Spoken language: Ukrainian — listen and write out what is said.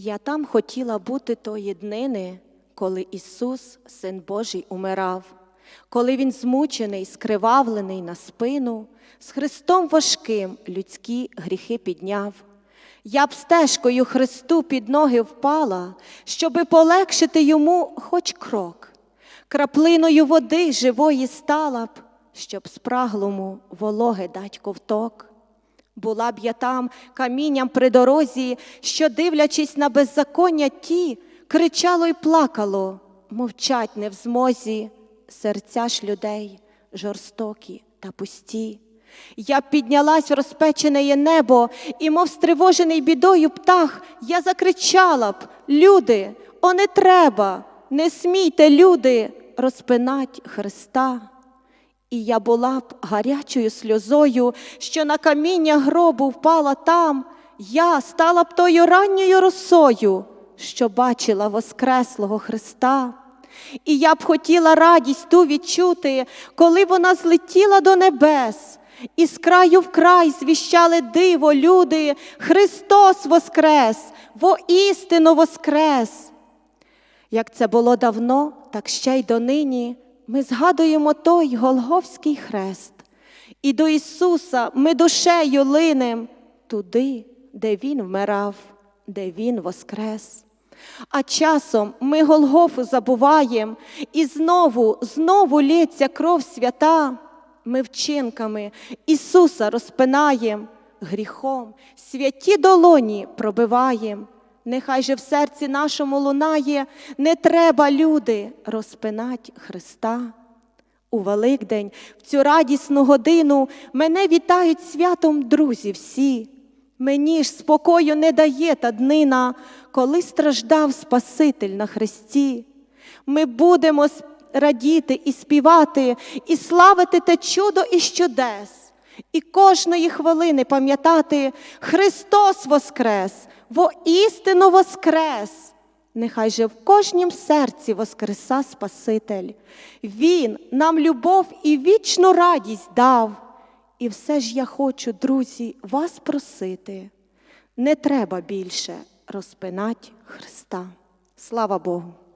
Я там хотіла бути тої днини, коли Ісус, Син Божий, умирав, коли Він змучений, скривавлений на спину, з Христом важким людські гріхи підняв. Я б стежкою Христу під ноги впала, щоби полегшити йому хоч крок, краплиною води живої стала б, щоб спраглому вологи дать ковток. Була б я там камінням при дорозі, що, дивлячись на беззаконня ті, кричало й плакало, мовчать не в змозі, серця ж людей жорстокі та пусті. Я піднялась в розпечене небо, і, мов стривожений бідою птах, я закричала б: Люди, о, не треба, не смійте, люди, розпинать Христа. І я була б гарячою сльозою, що на каміння гробу впала там, я стала б тою ранньою росою, що бачила Воскреслого Христа. І я б хотіла радість ту відчути, коли вона злетіла до небес, і з краю в край звіщали диво люди, Христос Воскрес, воістину Воскрес. Як це було давно, так ще й донині ми згадуємо той Голговський хрест, і до Ісуса ми душею линем туди, де Він вмирав, де Він воскрес. А часом ми Голгофу забуваєм, і знову, знову лється кров свята. Ми вчинками Ісуса розпинаєм, гріхом святі долоні пробиваєм. Нехай же в серці нашому лунає, не треба, люди, розпинать Христа. У Великдень, в цю радісну годину, мене вітають святом друзі всі. Мені ж спокою не дає та днина, коли страждав Спаситель на хресті. Ми будемо радіти і співати, і славити те чудо і чудес, і кожної хвилини пам'ятати Христос Воскрес, воістину Воскрес. Нехай же в кожнім серці воскреса Спаситель. Він нам любов і вічну радість дав. І все ж я хочу, друзі, вас просити. Не треба більше розпинать Христа. Слава Богу!